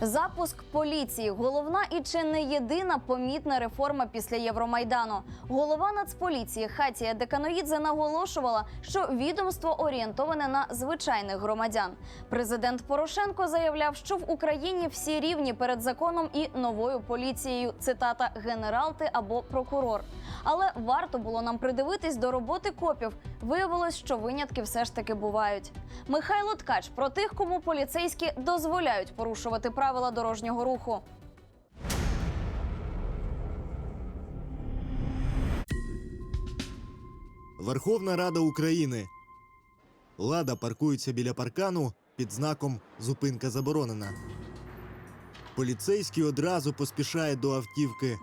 Запуск поліції головна і чи не єдина помітна реформа після Євромайдану. Голова Нацполіції Хатія Деканоїдзе наголошувала, що відомство орієнтоване на звичайних громадян. Президент Порошенко заявляв, що в Україні всі рівні перед законом і новою поліцією. Цитата генерал ти або прокурор. Але варто було нам придивитись до роботи копів. Виявилось, що винятки все ж таки бувають. Михайло Ткач про тих, кому поліцейські дозволяють порушувати правила дорожнього руху. Верховна Рада України. Лада паркується біля паркану під знаком Зупинка заборонена. Поліцейський одразу поспішає до автівки.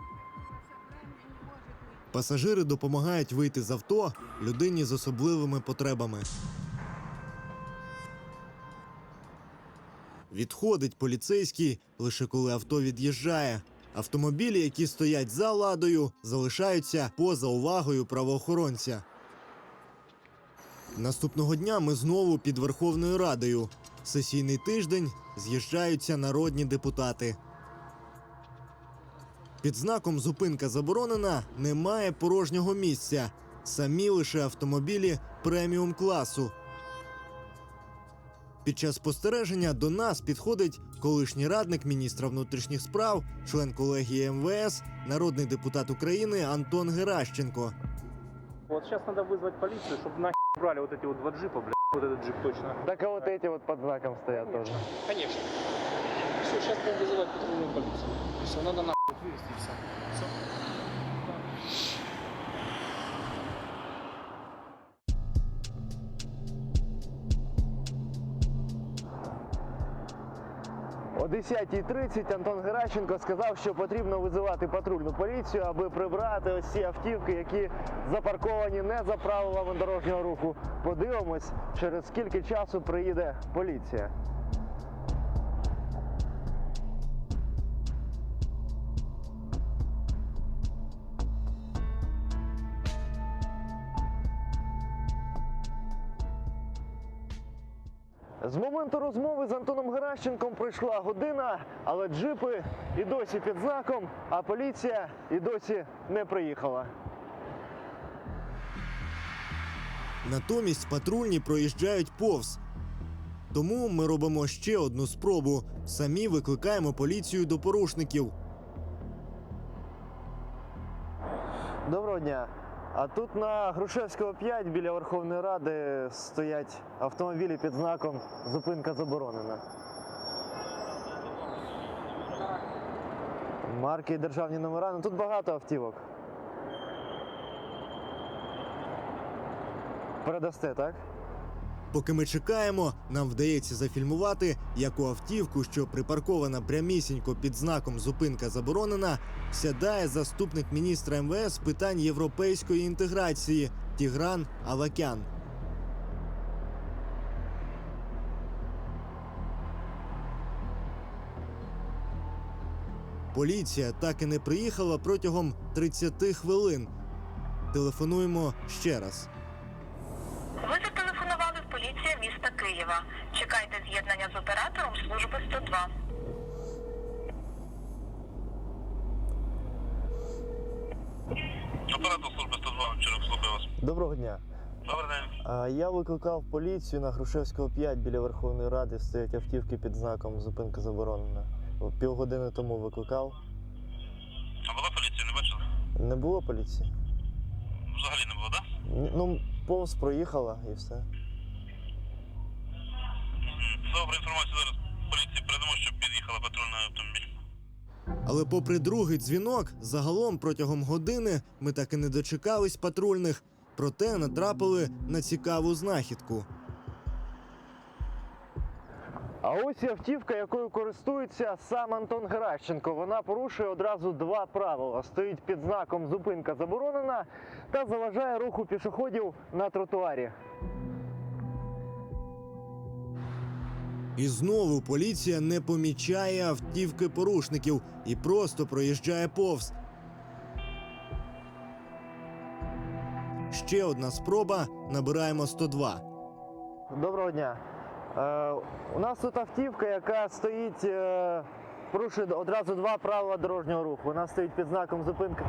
Пасажири допомагають вийти з авто людині з особливими потребами. Відходить поліцейський лише коли авто від'їжджає. Автомобілі, які стоять за ладою, залишаються поза увагою правоохоронця. Наступного дня ми знову під Верховною Радою. Сесійний тиждень з'їжджаються народні депутати. Під знаком зупинка заборонена немає порожнього місця. Самі лише автомобілі преміум класу. Під час спостереження до нас підходить колишній радник міністра внутрішніх справ, член колегії МВС, народний депутат України Антон Геращенко. Вот сейчас надо вызвать полицию, чтобы нахер брали вот эти вот два джипа, блядь, вот этот джип точно. Так а вот эти вот под знаком стоят тоже. Конечно. Все, сейчас будем вызывать патрульную полицию. Все, надо нахуй вывести и все. Все. О 10.30 Антон Геращенко сказав, що потрібно визивати патрульну поліцію, аби прибрати ось ці автівки, які запарковані не за правилами дорожнього руху. Подивимось, через скільки часу приїде поліція. З моменту розмови з Антоном Геращенком пройшла година, але джипи і досі під знаком, а поліція і досі не приїхала. Натомість патрульні проїжджають повз. Тому ми робимо ще одну спробу. Самі викликаємо поліцію до порушників. Доброго дня. А тут на Грушевського 5 біля Верховної Ради стоять автомобілі під знаком Зупинка заборонена. Марки державні номера. Ну тут багато автівок. Передасте, так? Поки ми чекаємо, нам вдається зафільмувати, як у автівку, що припаркована прямісінько під знаком Зупинка заборонена, сядає заступник міністра МВС з питань європейської інтеграції Тігран Авакян. Поліція так і не приїхала протягом 30 хвилин. Телефонуємо ще раз. Ви зателефонували в поліцію міста Києва. Чекайте з'єднання з оператором служби 102. Оператор служби 102 вчора слухаю вас. Доброго дня. Добрий день. А, Я викликав поліцію на Грушевського 5 біля Верховної Ради стоять автівки під знаком Зупинка заборонена. Півгодини тому викликав. А була поліція, не бачили? Не було поліції? Взагалі не було, так? Ні, Ну, повз проїхала і все. Да? Добре, інформацію зараз поліції передамо, щоб під'їхала патрульний автомобіль. Але попри другий дзвінок, загалом протягом години ми так і не дочекались патрульних, проте натрапили на цікаву знахідку. А ось і автівка, якою користується сам Антон Геращенко. Вона порушує одразу два правила: стоїть під знаком Зупинка заборонена та заважає руху пішоходів на тротуарі. І знову поліція не помічає автівки порушників і просто проїжджає повз. Ще одна спроба. Набираємо 102. Доброго дня. Е, У нас тут автівка, яка стоїть, е, порушує одразу два правила дорожнього руху. Вона стоїть під знаком зупинки.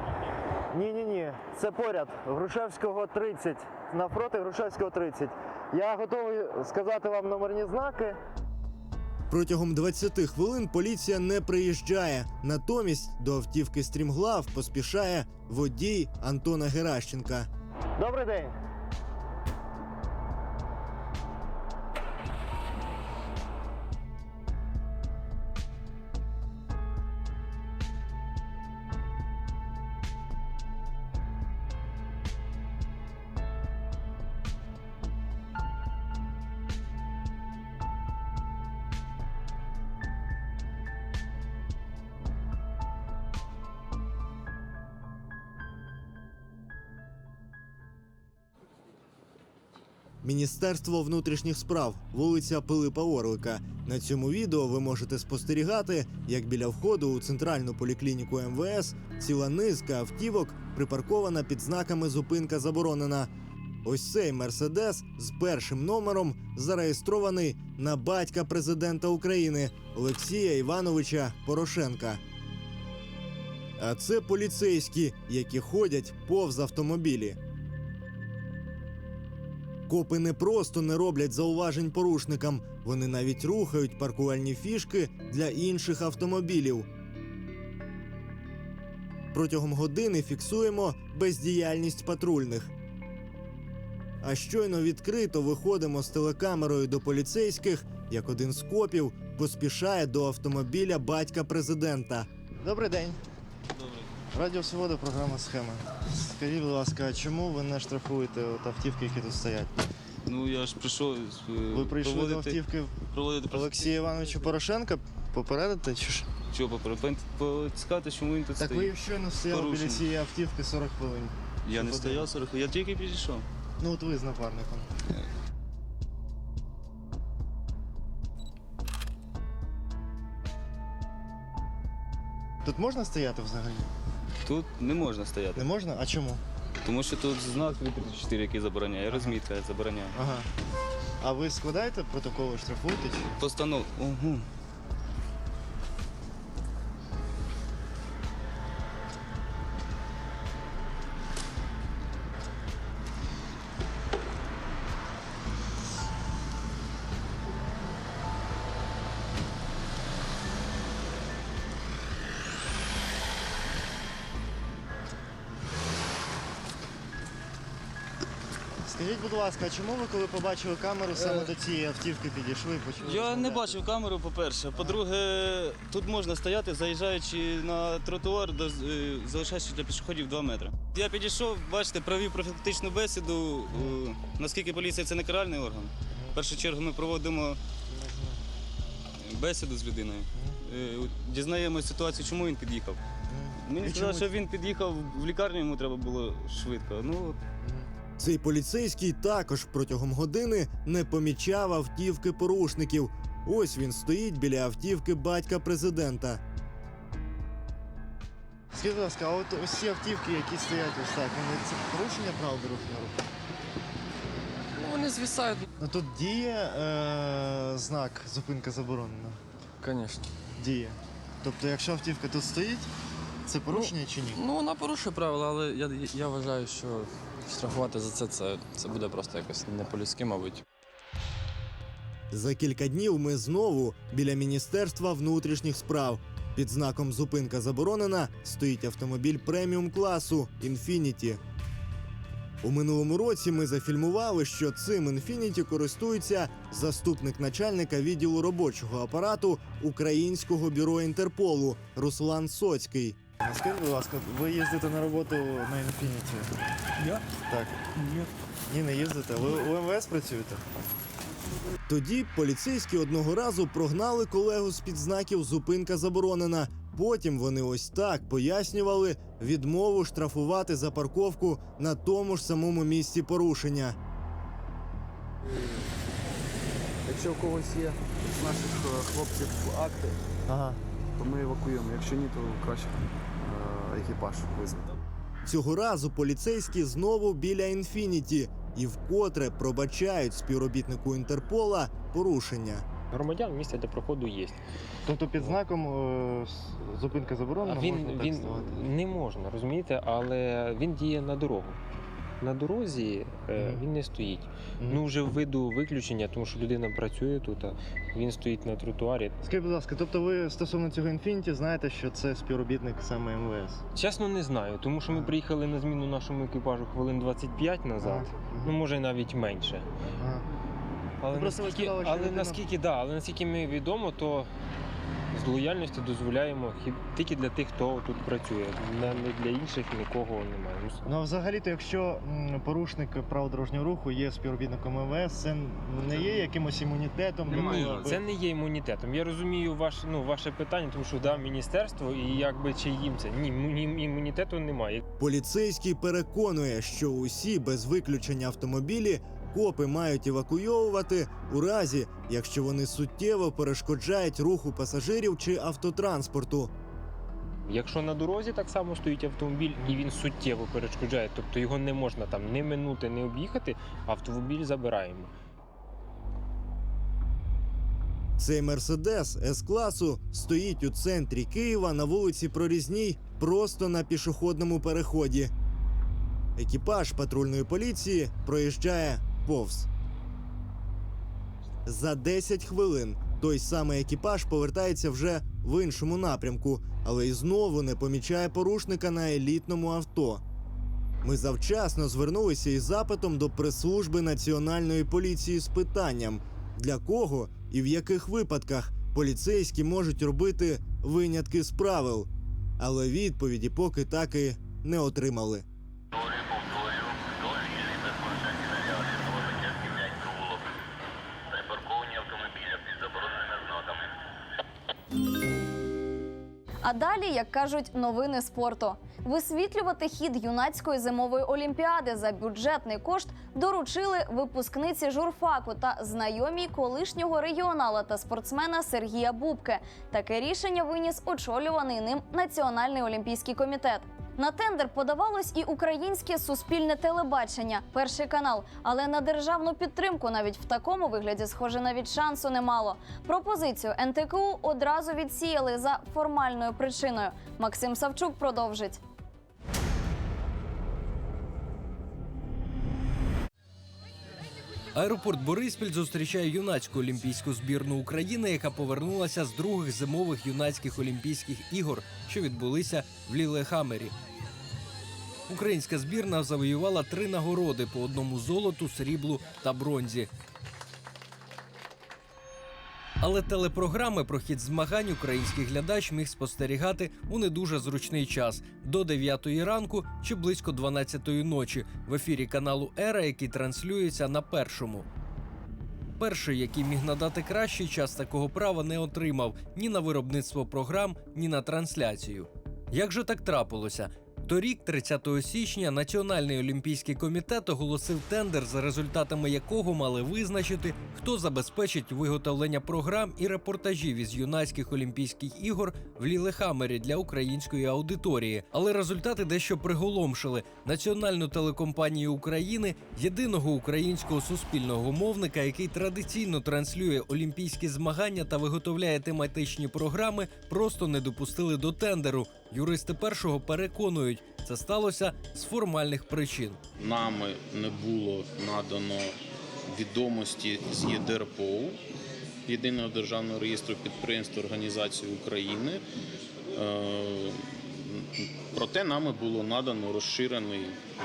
Ні, ні, ні. Це поряд. Грушевського 30. Навпроти Грушевського 30. Я готовий сказати вам номерні знаки. Протягом 20 хвилин поліція не приїжджає. Натомість до автівки стрімглав поспішає водій Антона Геращенка. Добрий день. Міністерство внутрішніх справ, вулиця Пилипа Орлика. На цьому відео ви можете спостерігати, як біля входу у центральну поліклініку МВС ціла низка автівок припаркована під знаками зупинка заборонена. Ось цей мерседес з першим номером зареєстрований на батька президента України Олексія Івановича Порошенка. А це поліцейські, які ходять повз автомобілі. Копи не просто не роблять зауважень порушникам, вони навіть рухають паркувальні фішки для інших автомобілів. Протягом години фіксуємо бездіяльність патрульних. А щойно відкрито виходимо з телекамерою до поліцейських, як один з копів поспішає до автомобіля батька президента. Добрий день. Добре. Радіо Свобода, програма схема. Скажіть, будь ласка, чому ви не штрафуєте от автівки, які тут стоять? Ну я ж прийшов. е, Ви прийшли до автівки проводити Олексія Івановича Порошенка попередити чи ж? Чого попередити? Поцікати, чому він тут Так стоїть. ви щойно стояли біля цієї автівки 40 хвилин. Я не Що стояв 40, хвилин, я тільки підійшов. Ну от ви з напарником. Тут можна стояти взагалі? Тут не можна стояти. Не можна? А чому? Тому що тут знак 34, який забороняє, розмітка забороняє. Ага. А ви складаєте протоколи, штрафуєте? Чи? Постанов. Угу. Ласка, чому ви, коли побачили камеру, саме до цієї автівки підійшли і почали? Я не розмовляти? бачив камеру, по-перше. По-друге, тут можна стояти, заїжджаючи на тротуар, до- е, залишаючи для пішоходів 2 метри. Я підійшов, бачите, провів профілактичну бесіду. Е, Наскільки поліція це не каральний орган. В першу чергу ми проводимо бесіду з людиною. Е, Дізнаємося ситуацію, чому він під'їхав. Мені І сказали, чому- що він під'їхав в лікарню, йому треба було швидко. Ну, от Цей поліцейський також протягом години не помічав автівки порушників. Ось він стоїть біля автівки батька президента. Скажіть, будь ласка, а от ось ці автівки, які стоять ось так, вони це порушення правил дорожнього руху? Ну, вони звисають, Ну тут діє е, знак зупинка заборонена. звісно. Діє. Тобто, якщо автівка тут стоїть, це порушення чи ні? Ну, вона порушує правила, але я, я вважаю, що штрафувати за це, це, це буде просто якось не по-людськи, мабуть. За кілька днів ми знову біля Міністерства внутрішніх справ. Під знаком зупинка заборонена стоїть автомобіль преміум класу Інфініті. У минулому році ми зафільмували, що цим Інфініті користується заступник начальника відділу робочого апарату Українського бюро Інтерполу Руслан Соцький. Скажіть, будь ласка, ви їздите на роботу на Infiniti? Я? Так. Ні. Ні, не їздите. Ви у МВС працюєте? Тоді поліцейські одного разу прогнали колегу з під знаків зупинка заборонена. Потім вони ось так пояснювали відмову штрафувати за парковку на тому ж самому місці порушення. Якщо у когось є з наших е, хлопців акти, Ага. то ми евакуємо. Якщо ні, то краще е, екіпаж визвати. Цього разу поліцейські знову біля інфініті і вкотре пробачають співробітнику Інтерпола порушення. Громадян місце для проходу є. Тобто під знаком е, зупинка заборонена, він можна так він ставати? не можна, розумієте, але він діє на дорогу. На дорозі е, він не стоїть. Ну вже ввиду виключення, тому що людина працює тут, а він стоїть на тротуарі. Скажіть, будь ласка, тобто ви стосовно цього інфініті знаєте, що це співробітник саме МВС? Чесно, не знаю, тому що ми приїхали на зміну нашому екіпажу хвилин 25 назад. Ага. Ну може навіть менше. Ага. Але Ну, просто ви наскільки, сказали, що але людина- наскільки да, але наскільки ми відомо, то з лояльності дозволяємо тільки для тих, хто тут працює. Не, не для інших нікого немає. Ну, Ну, а взагалі-то, якщо порушник правил дорожнього руху є співробітником МВС, це не є якимось імунітетом для Ні, це не є імунітетом. Я розумію ваше, ну, ваше питання, тому що да, міністерство і якби чи їм це. Ні, іму- імунітету немає. Поліцейський переконує, що усі без виключення автомобілі копи мають евакуйовувати у разі, якщо вони суттєво перешкоджають руху пасажирів чи автотранспорту. Якщо на дорозі так само стоїть автомобіль і він суттєво перешкоджає, тобто його не можна там не минути, не об'їхати, автомобіль забираємо. Цей мерседес С-класу стоїть у центрі Києва на вулиці Прорізній, просто на пішохідному переході. Екіпаж патрульної поліції проїжджає повз. За 10 хвилин той самий екіпаж повертається вже в іншому напрямку, але й знову не помічає порушника на елітному авто. Ми завчасно звернулися із запитом до прес-служби Національної поліції з питанням, для кого і в яких випадках поліцейські можуть робити винятки з правил. Але відповіді поки так і не отримали. А далі, як кажуть, новини спорту. Висвітлювати хід юнацької зимової олімпіади за бюджетний кошт доручили випускниці журфаку та знайомій колишнього регіонала та спортсмена Сергія Бубке. Таке рішення виніс очолюваний ним Національний олімпійський комітет. На тендер подавалось і українське суспільне телебачення, перший канал. Але на державну підтримку навіть в такому вигляді, схоже, навіть шансу немало. Пропозицію НТКУ одразу відсіяли за формальною причиною. Максим Савчук продовжить. Аеропорт Бориспіль зустрічає юнацьку олімпійську збірну України, яка повернулася з других зимових юнацьких олімпійських ігор, що відбулися в Лілехамері. Українська збірна завоювала три нагороди по одному золоту, сріблу та бронзі. Але телепрограми про хід змагань український глядач міг спостерігати у не дуже зручний час до 9 ранку чи близько 12 ночі в ефірі каналу Ера, який транслюється на першому. Перший, який міг надати кращий час такого права, не отримав ні на виробництво програм, ні на трансляцію. Як же так трапилося? Торік, 30 січня, Національний олімпійський комітет оголосив тендер, за результатами якого мали визначити, хто забезпечить виготовлення програм і репортажів із юнацьких олімпійських ігор в Лілехамері для української аудиторії. Але результати дещо приголомшили національну телекомпанію України, єдиного українського суспільного мовника, який традиційно транслює олімпійські змагання та виготовляє тематичні програми, просто не допустили до тендеру. Юристи першого переконують, це сталося з формальних причин. Нами не було надано відомості з ЄДРПО, Єдиного державного реєстру підприємств організації України. Е, Проте нами було надано розширений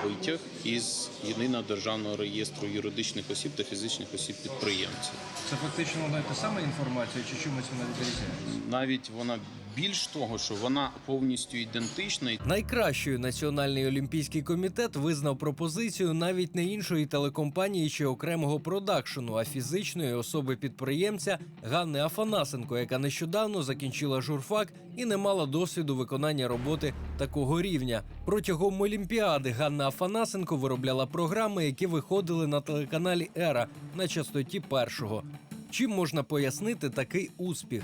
витяг із єдиного державного реєстру юридичних осіб та фізичних осіб підприємців. Це фактично одна і та сама інформація, чи чимось вона відрізняється? Навіть вона більш того, що вона повністю ідентична. Найкращою Національний олімпійський комітет визнав пропозицію навіть не іншої телекомпанії чи окремого продакшену, а фізичної особи підприємця Ганни Афанасенко, яка нещодавно закінчила журфак і не мала досвіду виконання роботи такого рівня. Протягом Олімпіади Ганна Афанасенко виробляла програми, які виходили на телеканалі Ера на частоті першого. Чим можна пояснити такий успіх?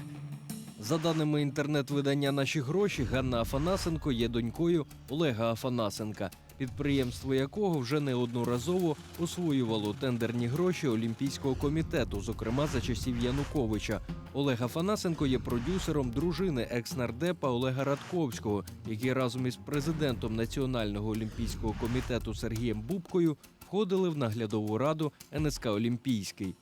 За даними інтернет-видання Наші гроші, Ганна Афанасенко є донькою Олега Афанасенка, підприємство якого вже неодноразово освоювало тендерні гроші Олімпійського комітету, зокрема за часів Януковича. Олег Афанасенко є продюсером дружини екс-нардепа Олега Радковського, який разом із президентом Національного олімпійського комітету Сергієм Бубкою входили в наглядову раду НСК Олімпійський.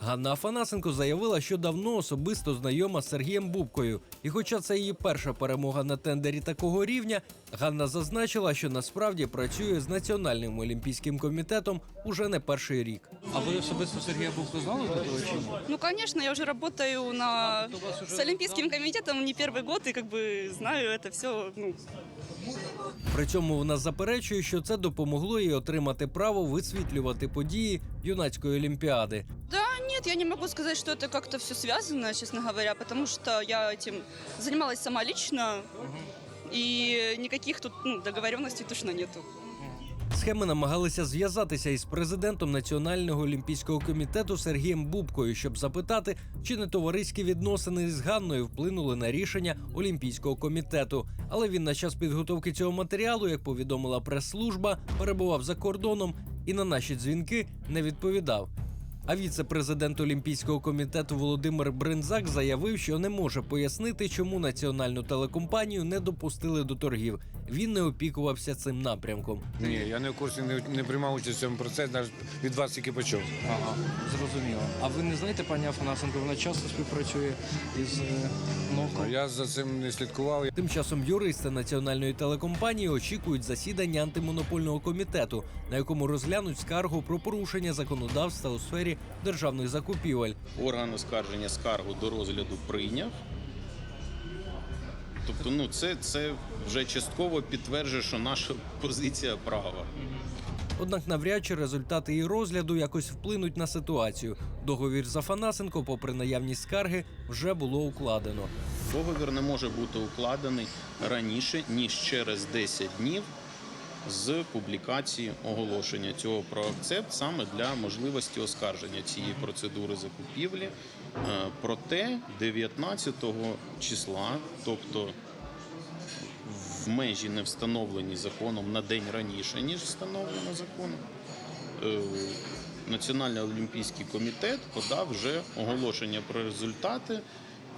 Ганна Афанасенко заявила, що давно особисто знайома з Сергієм Бубкою. І хоча це її перша перемога на тендері такого рівня, Ганна зазначила, що насправді працює з Національним олімпійським комітетом уже не перший рік. А ви особисто Сергія Буху знали до того чи ні? Ну, конечно, я уже работаю на... с Олимпийским комитетом не первый год, и как бы знаю это все, ну, При цьому вона заперечує, що це допомогло їй отримати право висвітлювати події юнацької олімпіади. Да нет, я не могу сказать, что это как-то все связано, честно говоря, потому что я этим занималась сама лично, и никаких тут ну, договоренностей точно нету. Схеми намагалися зв'язатися із президентом Національного олімпійського комітету Сергієм Бубкою, щоб запитати, чи не товариські відносини з Ганною вплинули на рішення Олімпійського комітету. Але він на час підготовки цього матеріалу, як повідомила прес-служба, перебував за кордоном і на наші дзвінки не відповідав. А віце-президент Олімпійського комітету Володимир Бринзак заявив, що не може пояснити, чому національну телекомпанію не допустили до торгів. Він не опікувався цим напрямком. Ні, я не в курсі не, не приймав участь в цьому процесі, навіть від вас тільки почув. Ага, зрозуміло. А ви не знаєте, пані Афанасенко, вона часто співпрацює із е, НОКом? Я за цим не слідкував. Тим часом юристи національної телекомпанії очікують засідання антимонопольного комітету, на якому розглянуть скаргу про порушення законодавства у сфері державних закупівель. Орган оскарження скаргу до розгляду прийняв. Тобто, ну це, це вже частково підтверджує, що наша позиція права. Однак навряд чи результати її розгляду якось вплинуть на ситуацію. Договір з Афанасенко, попри наявність скарги, вже було укладено. Договір не може бути укладений раніше ніж через 10 днів з публікації оголошення цього про акцепт саме для можливості оскарження цієї процедури закупівлі. Е, Проте 19 числа, тобто в межі не встановлені законом на день раніше, ніж встановлено законом, е, Національний олімпійський комітет подав вже оголошення про результати,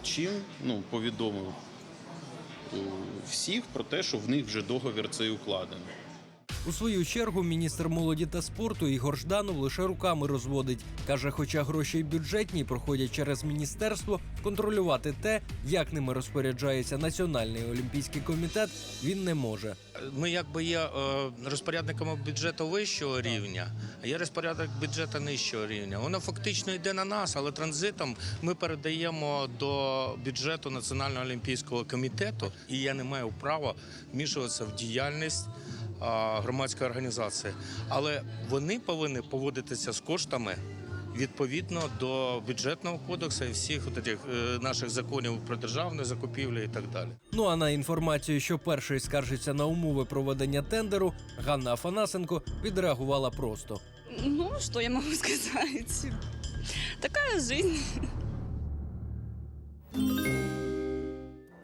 чим ну, повідомив е, всіх про те, що в них вже договір цей укладений. У свою чергу міністр молоді та спорту Ігор Жданов лише руками розводить. каже, хоча гроші й бюджетні проходять через міністерство, контролювати те, як ними розпоряджається Національний олімпійський комітет, він не може. Ми якби є е, розпорядниками бюджету вищого рівня, а є розпорядник бюджету нижчого рівня. Воно фактично йде на нас, але транзитом ми передаємо до бюджету Національного олімпійського комітету, і я не маю права вмішуватися в діяльність громадської організації. Але вони повинні поводитися з коштами. Відповідно до бюджетного кодексу і всіх от этих, е, наших законів про державні закупівлі і так далі. Ну а на інформацію, що перший скаржиться на умови проведення тендеру, Ганна Афанасенко відреагувала просто. Ну, что я могу сказать? Такая жизнь.